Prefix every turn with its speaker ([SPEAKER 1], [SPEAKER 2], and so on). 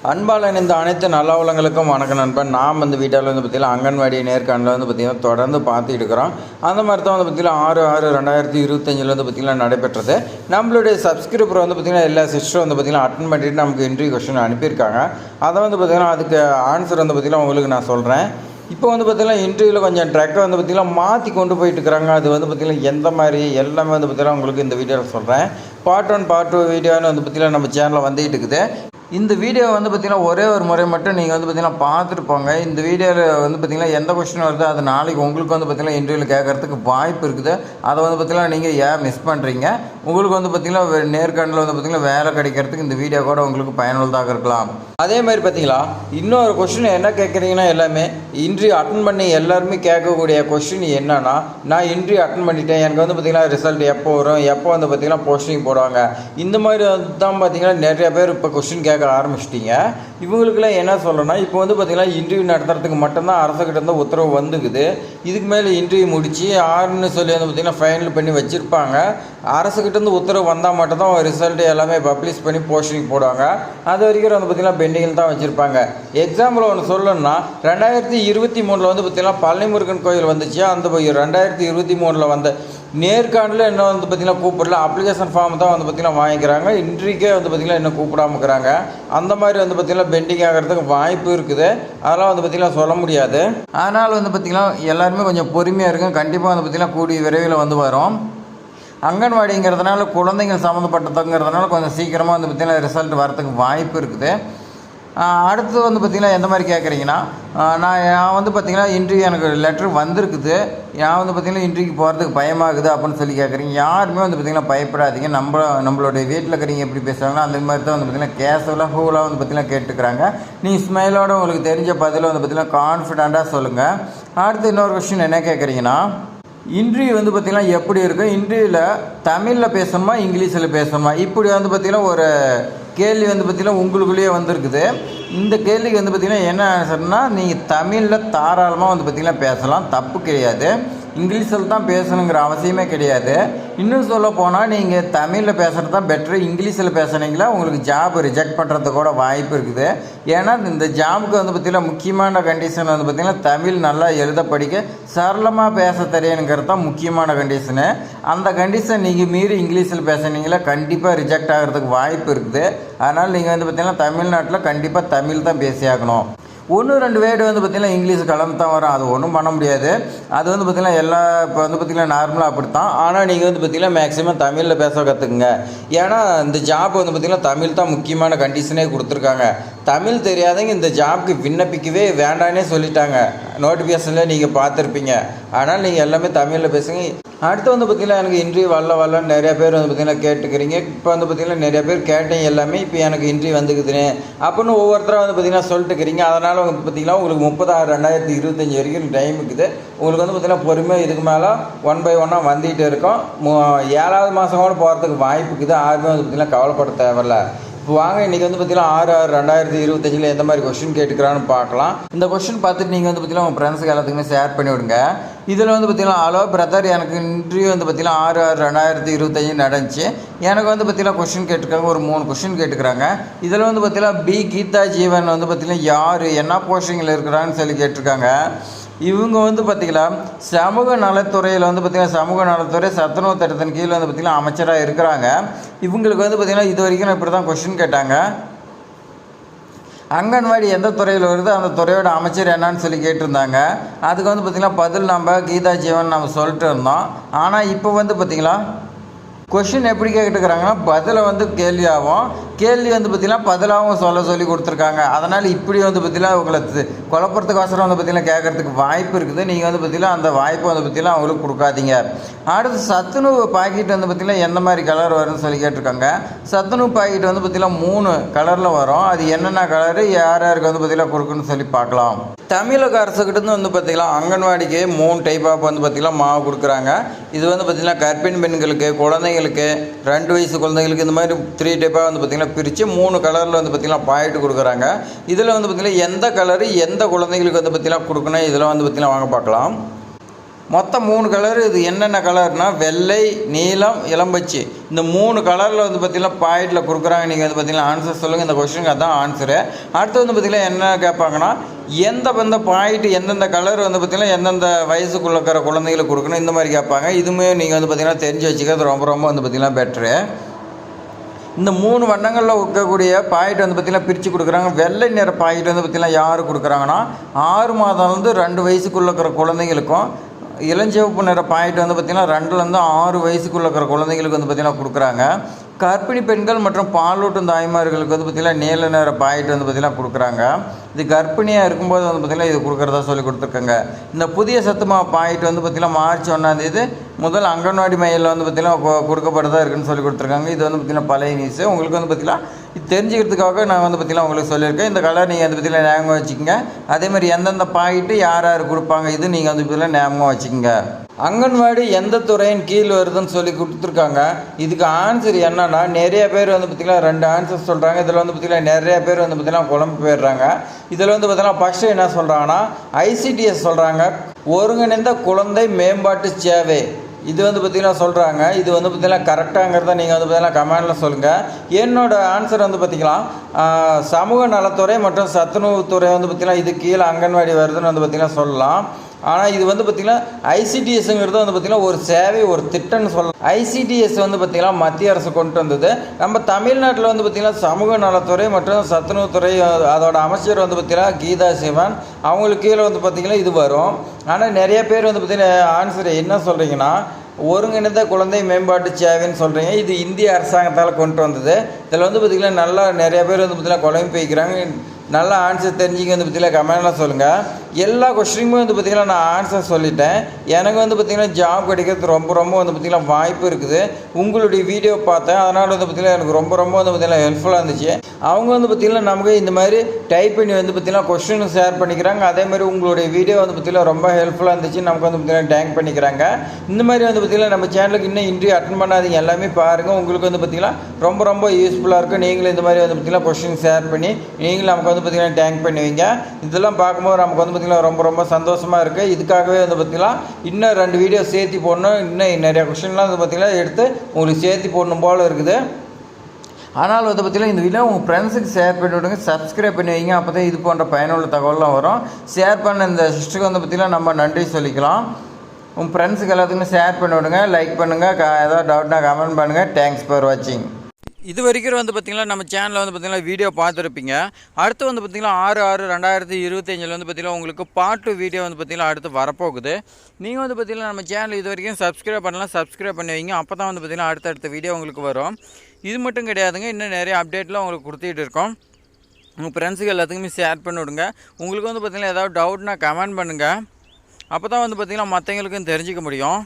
[SPEAKER 1] அன்பால் இந்த அனைத்து நல்ல உலகங்களுக்கும் வணக்கம் நண்பன் நாம் வந்து வீட்டால் வந்து பார்த்திங்கன்னா அங்கன்வாடி நேர்காணலில் வந்து பார்த்திங்கன்னா தொடர்ந்து பார்த்துட்டு இருக்கிறோம் அந்த மாதிரி தான் வந்து பார்த்திங்கன்னா ஆறு ஆறு ரெண்டாயிரத்தி இருபத்தஞ்சில் வந்து பார்த்திங்கன்னா நடைபெற்றது நம்மளுடைய சப்ஸ்கிரிப்பர் வந்து பார்த்திங்கன்னா எல்லா சிஸ்டரும் வந்து பார்த்திங்கன்னா அட்டன் பண்ணிட்டு நமக்கு இன்டர்வியூ கொஸ்டின் அனுப்பியிருக்காங்க அதை வந்து பார்த்திங்கன்னா அதுக்கு ஆன்சர் வந்து பார்த்திங்கன்னா உங்களுக்கு நான் சொல்கிறேன் இப்போ வந்து பார்த்திங்கன்னா இன்டர்வியூவில் கொஞ்சம் ட்ரக்கை வந்து பார்த்திங்கன்னா மாற்றி கொண்டு போயிட்டு இருக்கிறாங்க அது வந்து பார்த்திங்கன்னா எந்த மாதிரி எல்லாமே வந்து பார்த்திங்கன்னா உங்களுக்கு இந்த வீடியோவில் சொல்கிறேன் பார்ட் ஒன் பார்ட் டூ வீடியோன்னு வந்து பார்த்திங்கன்னா நம்ம சேனலில் வந்துகிட்டு இருக்குது இந்த வீடியோ வந்து பார்த்திங்கன்னா ஒரே ஒரு முறை மட்டும் நீங்கள் வந்து பார்த்திங்கன்னா பார்த்துட்டு போங்க இந்த வீடியோவில் வந்து பார்த்திங்கன்னா எந்த கொஸ்டின் வருதோ அது நாளைக்கு உங்களுக்கு வந்து பார்த்திங்கன்னா இன்டர்வியூவில் கேட்கறதுக்கு வாய்ப்பு இருக்குது. அதை வந்து பார்த்திங்கன்னா நீங்கள் ஏன் மிஸ் பண்ணுறீங்க உங்களுக்கு வந்து பார்த்திங்கன்னா நேர்காணலில் வந்து பார்த்திங்கன்னா வேலை கிடைக்கிறதுக்கு இந்த வீடியோ கூட உங்களுக்கு பயனுள்ளதாக இருக்கலாம். அதே மாதிரி பார்த்தீங்களா இன்னொரு கொஸ்டின் என்ன கேட்குறீங்கன்னா எல்லாமே இன்டர்வியூ அட்டன் பண்ணி எல்லாருமே கேட்கக்கூடிய கொஸ்டின் என்னன்னா நான் இன்டர்வியூ அட்டன் பண்ணிட்டேன். எனக்கு வந்து பார்த்திங்கன்னா ரிசல்ட் எப்போ வரும்? எப்போ வந்து பார்த்திங்கன்னா போஸ்டிங் போடுவாங்க? இந்த மாதிரி தான் பார்த்திங்கன்னா நிறைய பேர் இப்போ கொஸ்டின் கேட்க ஆரம்பிச்சிட்டிங்க. இவங்களுக்குலாம் என்ன சொல்லணும்னா இப்போ வந்து பார்த்திங்கன்னா இன்டர்வியூ நடத்துறதுக்கு மட்டும்தான் அரசுக்கிட்ட இருந்து உத்தரவு வந்துக்குது. இதுக்கு மேலே இன்டர்வியூ முடித்து ஆறுன்னு சொல்லி வந்து பார்த்திங்கன்னா ஃபைனல் பண்ணி வச்சுருப்பாங்க. அரசுக்கிட்டேருந்து உத்தரவு வந்தால் மட்டும்தான் ரிசல்ட் எல்லாமே பப்ளிஷ் பண்ணி போஸ்டிங் போடுவாங்க. அது வரைக்கும் வந்து பார்த்திங்கன்னா பெண்டிங்கில் தான் வச்சுருப்பாங்க. எக்ஸாம்பிள் ஒன்று சொல்லணும்னா ரெண்டாயிரத்தி இருபத்தி மூணில் வந்து பார்த்திங்கன்னா பழனிமுருகன் கோயில் வந்துச்சு. அந்த ரெண்டாயிரத்தி இருபத்தி மூணில் வந்த நேர்காணலில் இன்னும் வந்து பார்த்திங்கன்னா கூப்பிடல. அப்ளிகேஷன் ஃபார்ம் தான் வந்து பார்த்திங்கன்னா வாங்கிக்கிறாங்க. இன்றைக்கே வந்து பார்த்திங்கன்னா இன்னும் கூப்பிடாம இருக்கிறாங்க. அந்த மாதிரி வந்து பார்த்திங்கன்னா பெண்டிங் ஆகிறதுக்கு வாய்ப்பு இருக்குது. அதெல்லாம் வந்து பார்த்திங்கன்னா சொல்ல முடியாது. அதனால் வந்து பார்த்திங்கன்னா எல்லாருமே கொஞ்சம் பொறுமையாக இருக்கும் கண்டிப்பாக வந்து பார்த்திங்கன்னா கூடிய விரைவில் வந்து வரும். அங்கன்வாடிங்கிறதுனால குழந்தைங்க சம்மந்தப்பட்டதுங்கிறதுனால கொஞ்சம் சீக்கிரமாக வந்து பார்த்திங்கன்னா ரிசல்ட் வரதுக்கு வாய்ப்பு இருக்குது. அடுத்து வந்து பார்த்திங்கன்னா எந்த மாதிரி கேட்குறீங்கன்னா நான் நான் வந்து பார்த்திங்கன்னா இன்டர்வியூ எனக்கு லெட்ரு வந்திருக்குது. நான் வந்து பார்த்திங்கன்னா இன்டர்வியூக்கு போகிறதுக்கு பயமாகுது அப்படின்னு சொல்லி கேட்குறீங்க. யாருமே வந்து பார்த்திங்கன்னா பயப்படாதீங்க. நம்ம நம்மளுடைய வீட்டில் இருக்கிறீங்க எப்படி பேசுகிறாங்களோ அந்த மாதிரி தான் வந்து பார்த்திங்கன்னா கேஷுவலாக ஹூலாக வந்து பார்த்திங்கன்னா கேட்டுக்கிறாங்க. நீங்கள் ஸ்மைலோட உங்களுக்கு தெரிஞ்ச பதில் வந்து பார்த்திங்கன்னா கான்ஃபிடண்ட்டாக சொல்லுங்கள் அடுத்து இன்னொரு கொஸ்டின் என்ன கேட்குறீங்கன்னா இன்டர்வியூ வந்து பார்த்திங்கன்னா எப்படி இருக்கும் இன்டர்வியூவில் தமிழில் பேசணுமா இங்கிலீஷில் பேசணுமா? இப்படி வந்து பார்த்திங்கன்னா ஒரு கேள்வி வந்து பார்த்திங்கன்னா உங்களுக்குள்ளேயே வந்திருக்குது. இந்த கேள்விக்கு வந்து பார்த்திங்கன்னா என்ன ஆன்சர்னால் நீங்கள் தமிழில் தாராளமாக வந்து பார்த்திங்கன்னா பேசலாம். தப்பு கிடையாது. இங்கிலீஷில் தான் பேசணுங்கிற அவசியமே கிடையாது. இன்னும் சொல்ல போனால் நீங்கள் தமிழில் பேசுகிறது தான் பெட்ரு இங்கிலீஷில் பேசுனீங்களா உங்களுக்கு ஜாப் ரிஜெக்ட் பண்ணுறது கூட வாய்ப்பு இருக்குது. ஏன்னா இந்த ஜாபுக்கு வந்து பார்த்திங்கன்னா முக்கியமான கண்டிஷன் வந்து பார்த்திங்கன்னா தமிழ் நல்லா எழுத படிக்க சரளமாக பேச தெரியணுங்கிறது தான் முக்கியமான கண்டிஷனு அந்த கண்டிஷன் நீங்கள் மீறி இங்கிலீஷில் பேசுனீங்களா கண்டிப்பாக ரிஜெக்ட் ஆகிறதுக்கு வாய்ப்பு இருக்குது. அதனால் நீங்கள் வந்து பார்த்திங்கன்னா தமிழ்நாட்டில் கண்டிப்பாக தமிழ் தான் பேசியாகணும். ஒன்று ரெண்டு வேர்டு வந்து பார்த்திங்கன்னா இங்கிலீஷ் கலந்து தான் வரும். அது ஒன்றும் பண்ண முடியாது. அது வந்து பார்த்திங்கன்னா எல்லா இப்போ வந்து பார்த்திங்கன்னா நார்மலாக அப்படி தான் ஆனால் நீங்கள் வந்து பார்த்திங்கன்னா மேக்ஸிமம் தமிழில் பேச கற்றுக்குங்க ஏன்னா இந்த ஜாப் வந்து பார்த்திங்கன்னா தமிழ் தான் முக்கியமான கண்டிஷனே கொடுத்துருக்காங்க. தமிழ் தெரியாதவங்க இந்த ஜாப்க்கு விண்ணப்பிக்கவே வேண்டானே சொல்லிட்டாங்க. நோட்டிஃபிகேஷனில் நீங்கள் பார்த்துருப்பீங்க. ஆனால் நீங்கள் எல்லாமே தமிழில் பேசுங்க. அடுத்து வந்து பார்த்திங்கன்னா எனக்கு இன்ட்ரி வரல வரலன்னு நிறைய பேர் வந்து பார்த்திங்கன்னா கேட்டுக்கிறீங்க. இப்போ வந்து பார்த்திங்கன்னா நிறைய பேர் கேட்டீங்க எல்லாமே இப்போ எனக்கு இன்ட்ரி வந்துக்குதுன்னு. அப்படின்னு ஒவ்வொருத்தராக வந்து பார்த்திங்கன்னா சொல்லிட்டுக்கிறீங்க. அதனால் வந்து பார்த்திங்கன்னா உங்களுக்கு முப்பதாறு ரெண்டாயிரத்தி இருபத்தஞ்சி வரைக்கும் டைம் இருக்குது. உங்களுக்கு வந்து பார்த்திங்கன்னா பொறுமையாக இதுக்கு மேலே ஒன் பை ஒன்னாக வந்துகிட்டு இருக்கோம். ஏழாவது மாதம் கூட போகிறதுக்கு வாய்ப்பு இருக்குது. யாருமே வந்து பார்த்திங்கன்னா கவலைப்பட தேவையில்ல. இப்போ வாங்க இன்றைக்கி வந்து பார்த்தீங்கன்னா ஆறு ஆறு ரெண்டாயிரத்தி இருபத்தஞ்சில் எந்த மாதிரி கொஸ்டின் கேட்டுக்கிறான்னு பார்க்கலாம். இந்த கொஸ்டின் பார்த்துட்டு நீங்கள் வந்து பார்த்தீங்கன்னா உங்கள் ஃப்ரெண்ட்ஸுக்கு எல்லாத்துக்குமே ஷேர் பண்ணி விடுங்க இதில் வந்து பார்த்திங்கன்னா ஹலோ பிரதர் எனக்கு இன்டர்வியூ வந்து பார்த்தீங்கன்னா ஆறு ஆறு ரெண்டாயிரத்தி இருபத்தஞ்சு நடந்துச்சு. எனக்கு வந்து பார்த்திங்கன்னா கொஸ்டின் கேட்டுருக்காங்க ஒரு மூணு கொஸ்டின் கேட்டுக்கிறாங்க இதில் வந்து பார்த்திங்கன்னா பி கீதா ஜீவன் வந்து பார்த்திங்கன்னா யார் என்ன போஸ்டிங்கில் இருக்கிறாங்கன்னு சொல்லி கேட்டிருக்காங்க. இவங்க வந்து பார்த்திங்கன்னா சமூக நலத்துறையில் வந்து பார்த்திங்கன்னா சமூக நலத்துறை சத்துணவு திட்டத்தின் கீழே வந்து பார்த்திங்கன்னா அமைச்சராக இருக்கிறாங்க. இவங்களுக்கு வந்து பார்த்திங்கன்னா இது வரைக்கும் இப்படி தான் கொஷின் கேட்டாங்க. அங்கன்வாடி எந்த துறையில் வருதோ அந்த துறையோட அமைச்சர் என்னன்னு சொல்லி கேட்டிருந்தாங்க. அதுக்கு வந்து பார்த்திங்கன்னா பதில் நம்ம கீதா ஜீவன் நம்ம சொல்லிட்டு இருந்தோம். ஆனால் இப்போ வந்து பார்த்திங்களா கொஷின் எப்படி கேட்டுக்கிறாங்கன்னா பதிலை வந்து கேள்வியாகும். கேள்வி வந்து பார்த்திங்கன்னா பதிலாகவும் சொல்ல சொல்லி கொடுத்துருக்காங்க அதனால் இப்படி வந்து பார்த்திங்கன்னா உங்களை தி- குழப்பறதுக்கோசரம் வந்து பார்த்திங்கன்னா கேட்குறதுக்கு வாய்ப்பு இருக்குது நீங்கள் வந்து பார்த்திங்கன்னா அந்த வாய்ப்பை வந்து பார்த்திங்கன்னா அவங்களுக்கு கொடுக்காதீங்க அடுத்து சத்துணவு பாக்கெட் வந்து பார்த்திங்கன்னா எந்த மாதிரி கலர் வரும்னு சொல்லி கேட்டிருக்காங்க சத்துணவு பாக்கெட் வந்து பார்த்திங்கன்னா மூணு கலரில் வரும் அது என்னென்ன கலரு யார் யாருக்கு வந்து பார்த்திங்கன்னா கொடுக்குன்னு சொல்லி பார்க்கலாம் தமிழக அரசுக்கிட்டேருந்து வந்து பார்த்திங்கன்னா அங்கன்வாடிக்கு மூணு டைப் ஆஃப் வந்து பார்த்திங்கன்னா மாவு கொடுக்குறாங்க இது வந்து பார்த்திங்கன்னா கர்ப்பிணி பெண்களுக்கு குழந்தைங்களுக்கு ரெண்டு வயசு குழந்தைங்களுக்கு இந்த மாதிரி த்ரீ டைப்பாக வந்து பார்த்திங்கன்னா பிரித்து மூணு கலரில் வந்து பார்த்திங்கன்னா பாயிட்டு கொடுக்குறாங்க இதில் வந்து பார்த்திங்கன்னா எந்த கலரு எந்த குழந்தைங்களுக்கு வந்து பார்த்திங்கன்னா கொடுக்கணும் இதில் வந்து பார்த்திங்கன்னா வாங்க பார்க்கலாம் மொத்தம் மூணு கலர் இது என்னென்ன கலர்னால் வெள்ளை நீலம் இளம்பச்சி இந்த மூணு கலரில் வந்து பார்த்திங்கன்னா பாயிண்டில் கொடுக்குறாங்க நீங்கள் வந்து பார்த்திங்கன்னா ஆன்சர் சொல்லுங்கள் இந்த கொஸ்டினுக்கு அதான் ஆன்சரு அடுத்து வந்து பார்த்திங்கன்னா என்ன கேட்பாங்கன்னா எந்த எந்த பாயிண்ட் எந்தெந்த கலர் வந்து பார்த்திங்கன்னா எந்தெந்த வயசுக்குள்ளே இருக்கிற குழந்தைகளுக்கு கொடுக்கணும் இந்த மாதிரி கேட்பாங்க இதுவுமே நீங்கள் வந்து பார்த்திங்கன்னா தெரிஞ்சு வச்சுக்கிறது ரொம்ப ரொம்ப வந்து பார்த்திங்கன்னா பெட்ரு இந்த மூணு வண்ணங்களில் இருக்கக்கூடிய பாயிட் வந்து பார்த்திங்கன்னா பிரித்து கொடுக்குறாங்க. வெள்ளை நிற பாயிட் வந்து பார்த்திங்கன்னா யார் கொடுக்குறாங்கன்னா ஆறு மாதம்லேருந்து ரெண்டு வயசுக்குள்ள இருக்கிற குழந்தைங்களுக்கும் இளஞ்சிவப்பு நிற பாயிண்ட் வந்து பார்த்திங்கன்னா ரெண்டுலேருந்து ஆறு வயசுக்குள்ள இருக்கிற குழந்தைங்களுக்கு வந்து பார்த்திங்கன்னா கொடுக்குறாங்க. கர்ப்பிணி பெண்கள் மற்றும் பாலூட்டும் தாய்மார்களுக்கு வந்து பார்த்திங்கன்னா நீல நிற பாயிட் வந்து பார்த்திங்கன்னா கொடுக்குறாங்க. இது கர்ப்பிணியாக இருக்கும்போது வந்து பார்த்திங்கன்னா இது கொடுக்குறதா சொல்லி கொடுத்துருக்காங்க. இந்த புதிய சத்துமா பாயிட்டு வந்து பார்த்திங்கன்னா மார்ச் ஒன்றாந்தேதி முதல் அங்கன்வாடி மையில் வந்து பார்த்திங்கன்னா கொடுக்கப்படுறதா இருக்குன்னு சொல்லி கொடுத்துருக்காங்க. இது வந்து பார்த்திங்கன்னா பழைய நியூஸு உங்களுக்கு வந்து பார்த்திங்கன்னா இது தெரிஞ்சுக்கிறதுக்காக நான் வந்து பார்த்திங்கன்னா உங்களுக்கு சொல்லியிருக்கேன். இந்த கலர் நீங்கள் வந்து பார்த்திங்கன்னா ஞாபகம் வச்சுக்கோங்க. அதே மாதிரி எந்தெந்த பாயிண்ட்டு யார் யார் கொடுப்பாங்க இது நீங்கள் வந்து பார்த்திங்கன்னா ஞாபகம் வச்சுக்கோங்க. அங்கன்வாடி எந்த துறையின் கீழ் வருதுன்னு சொல்லி கொடுத்துருக்காங்க. இதுக்கு ஆன்சர் என்னன்னா நிறைய பேர் வந்து பார்த்திங்கன்னா ரெண்டு ஆன்சர் சொல்கிறாங்க இதில் வந்து பார்த்திங்கன்னா நிறைய பேர் வந்து பார்த்திங்கன்னா குழம்பு போயிடுறாங்க. இதில் வந்து பார்த்திங்கன்னா ஃபஸ்ட்டு என்ன சொல்கிறாங்கன்னா ஐசிடிஎஸ் சொல்கிறாங்க ஒருங்கிணைந்த குழந்தை மேம்பாட்டு சேவை. இது வந்து பார்த்திங்கன்னா சொல்கிறாங்க இது வந்து பார்த்திங்கன்னா கரெக்டாங்கிறத நீங்கள் வந்து பார்த்திங்கன்னா கமெண்டில் சொல்லுங்கள் என்னோட ஆன்சர் வந்து பார்த்திங்கன்னா சமூக நலத்துறை மற்றும் சத்துணவுத்துறை வந்து பார்த்திங்கன்னா இது கீழே அங்கன்வாடி வருதுன்னு வந்து பார்த்திங்கன்னா சொல்லலாம். ஆனால் இது வந்து பார்த்திங்கன்னா ஐசிடிஎஸ்ங்கிறது வந்து பார்த்திங்கன்னா ஒரு சேவை ஒரு திட்டம்னு சொல்லலாம். ஐசிடிஎஸ் வந்து பார்த்திங்கன்னா மத்திய அரசு கொண்டு வந்தது. நம்ம தமிழ்நாட்டில் வந்து பார்த்திங்கன்னா சமூக நலத்துறை மற்றும் சத்துணவுத்துறை அதோட அமைச்சர் வந்து பார்த்திங்கன்னா கீதா சிவன் அவங்களுக்கு கீழே வந்து பார்த்திங்கன்னா இது வரும். ஆனால் நிறைய பேர் வந்து பார்த்திங்கன்னா ஆன்சர் என்ன சொல்கிறீங்கன்னா ஒருங்கிணைந்த குழந்தை மேம்பாட்டு சேவைன்னு சொல்கிறீங்க இது இந்திய அரசாங்கத்தால் கொண்டு வந்தது. இதில் வந்து பார்த்திங்கன்னா நல்லா நிறைய பேர் வந்து பார்த்திங்கன்னா குழம்பு போய்க்கிறாங்க நல்ல ஆன்சர் தெரிஞ்சுங்க வந்து பார்த்திங்கன்னா கமெண்டில் சொல்லுங்கள் எல்லா கொஸ்டினுமே வந்து பார்த்திங்கன்னா நான் ஆன்சர் சொல்லிட்டேன் எனக்கு வந்து பார்த்திங்கன்னா ஜாப் கிடைக்கிறது ரொம்ப ரொம்ப வந்து பார்த்திங்கன்னா வாய்ப்பு இருக்குது உங்களுடைய வீடியோ பார்த்தேன் அதனால் வந்து பார்த்திங்கன்னா எனக்கு ரொம்ப ரொம்ப வந்து பார்த்திங்கன்னா ஹெல்ப்ஃபுல்லாக இருந்துச்சு அவங்க வந்து பார்த்திங்கன்னா நமக்கு இந்த மாதிரி டைப் பண்ணி வந்து பார்த்திங்கன்னா கொஸ்டின் ஷேர் பண்ணிக்கிறாங்க அதே மாதிரி உங்களுடைய வீடியோ வந்து பார்த்திங்கன்னா ரொம்ப ஹெல்ப்ஃபுல்லாக இருந்துச்சு நமக்கு வந்து பார்த்திங்கன்னா டேங்க் பண்ணிக்கிறாங்க இந்த மாதிரி வந்து பார்த்திங்கன்னா நம்ம சேனலுக்கு இன்னும் இன்ட்ரி அட்டன் பண்ணாதீங்க எல்லாமே பாருங்கள் உங்களுக்கு வந்து பார்த்திங்கன்னா ரொம்ப ரொம்ப யூஸ்ஃபுல்லாக இருக்கும் நீங்களும் இந்த மாதிரி வந்து பார்த்திங்கன்னா கொஸ்டின் ஷேர் பண்ணி நீங்களும் நமக்கு வந்து வந்து பார்த்திங்கன்னா டேங்க் பண்ணுவீங்க. இதெல்லாம் பார்க்கும்போது நமக்கு வந்து பார்த்திங்கன்னா ரொம்ப ரொம்ப சந்தோஷமாக இருக்குது இதுக்காகவே வந்து பார்த்திங்கன்னா இன்னும் ரெண்டு வீடியோ சேர்த்து போடணும். இன்னும் நிறைய கொஷின்லாம் வந்து பார்த்திங்கன்னா எடுத்து உங்களுக்கு சேர்த்து போடணும் போல் இருக்குது. ஆனால் வந்து பார்த்திங்கன்னா இந்த வீடியோ உங்கள் ஃப்ரெண்ட்ஸுக்கு ஷேர் பண்ணி விடுங்க. சப்ஸ்கிரைப் பண்ணி வைங்க. அப்போ தான் இது போன்ற பயனுள்ள தகவலாம் வரும். ஷேர் பண்ண இந்த சிஸ்டருக்கு வந்து பார்த்திங்கன்னா நம்ம நன்றி சொல்லிக்கலாம். உங்கள் ஃப்ரெண்ட்ஸுக்கு எல்லாத்துக்குமே ஷேர் பண்ணி விடுங்க. லைக் பண்ணுங்கள் ஏதாவது டவுட்னா கமெண்ட் பண்ணுங்கள் தேங்க்ஸ் ஃபார் வாட்சிங் இது வரைக்கும் வந்து பார்த்திங்கன்னா நம்ம சேனலில் வந்து பார்த்திங்கன்னா வீடியோ பார்த்துருப்பீங்க. அடுத்து வந்து பார்த்திங்கன்னா ஆறு ஆறு ரெண்டாயிரத்தி இருபத்தஞ்சில் வந்து பார்த்திங்கன்னா உங்களுக்கு பாட்டு வீடியோ வந்து பார்த்திங்கன்னா அடுத்து வரப்போகுது. நீங்கள் வந்து பார்த்திங்கன்னா நம்ம சேனல் இது வரைக்கும் சப்ஸ்கிரைப் பண்ணலாம் சப்ஸ்கிரைப் பண்ணி வைங்க. அப்போ தான் வந்து பார்த்திங்கன்னா அடுத்தடுத்த வீடியோ உங்களுக்கு வரும். இது மட்டும் கிடையாதுங்க இன்னும் நிறைய அப்டேட்லாம் உங்களுக்கு கொடுத்துட்டு இருக்கோம். உங்கள் ஃப்ரெண்ட்ஸுக்கு எல்லாத்துக்குமே ஷேர் பண்ணி விடுங்க. உங்களுக்கு வந்து பார்த்திங்கன்னா ஏதாவது டவுட்னா கமெண்ட் பண்ணுங்கள் அப்போ தான் வந்து பார்த்திங்கன்னா மற்றவங்களுக்கும் தெரிஞ்சிக்க முடியும்.